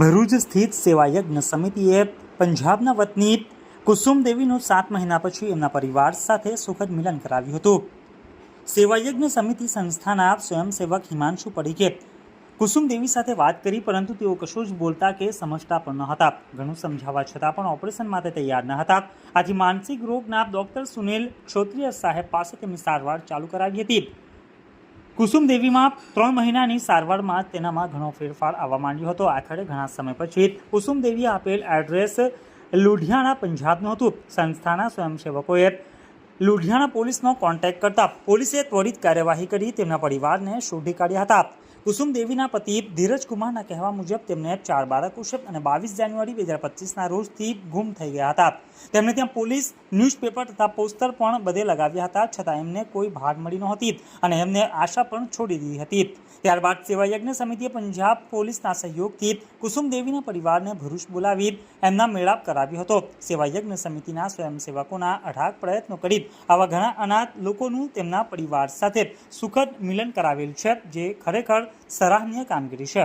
ભરૂચ સ્થિત સેવાયજ્ઞ સમિતિએ પંજાબના વતની કુસુમ દેવીનું સાત મહિના પછી એમના પરિવાર સાથે સુખદ મિલન કરાવ્યું હતું. સેવાયજ્ઞ સમિતિ સંસ્થાના સ્વયંસેવક હિમાંશુ પડીકે કુસુમ દેવી સાથે વાત કરી, પરંતુ તેઓ કશું જ બોલતા કે સમજતા પણ ન હતા. ઘણું સમજાવવા છતાં પણ ઓપરેશન માટે તૈયાર ન હતા. આથી માનસિક રોગના ડોક્ટર સુનિલ ક્ષોત્રિય સાહેબ પાસે તેમની સારવાર ચાલુ કરાવી હતી. કુસુમ દેવીમાં ત્રણ મહિનાની સારવારમાં તેનામાં ઘણો ફેરફાર આવવા માંડ્યો હતો. આખરે ઘણા સમય પછી કુસુમ દેવીએ આપેલ એડ્રેસ લુધિયાણા પંજાબનું હતું. સંસ્થાના સ્વયંસેવકોએ લુધિયાણા પોલીસનો કોન્ટેક્ટ કરતા પોલીસે ત્વરિત કાર્યવાહી કરી તેમના પરિવારને શોધી કાઢ્યા હતા. કુસુમ દેવીના પતિ ધીરજ કુમારના કહેવા મુજબ તેમને ચાર બાળકો છે અને બાવીસ જાન્યુઆરી બે હજાર પચીસના રોજથી ગુમ થઈ ગયા હતા. તેમણે ત્યાં પોલીસ, ન્યૂઝપેપર તથા પોસ્ટર પણ બધે લગાવ્યા હતા, છતાં એમને કોઈ ભાગ મળી નહોતી અને એમને આશા પણ છોડી દીધી હતી. ત્યારબાદ સેવાયજ્ઞ સમિતિએ પંજાબ પોલીસના સહયોગથી કુસુમ દેવીના પરિવારને ભરૂચ બોલાવી એમના મેળાપ કરાવ્યો હતો. સેવાયજ્ઞ સમિતિના સ્વયંસેવકોના અઢાક પ્રયત્નો કરી આવા ઘણા અનાથ લોકોનું તેમના પરિવાર સાથે સુખદ મિલન કરાવેલ છે, જે ખરેખર સરાહનીય કામગીરી છે.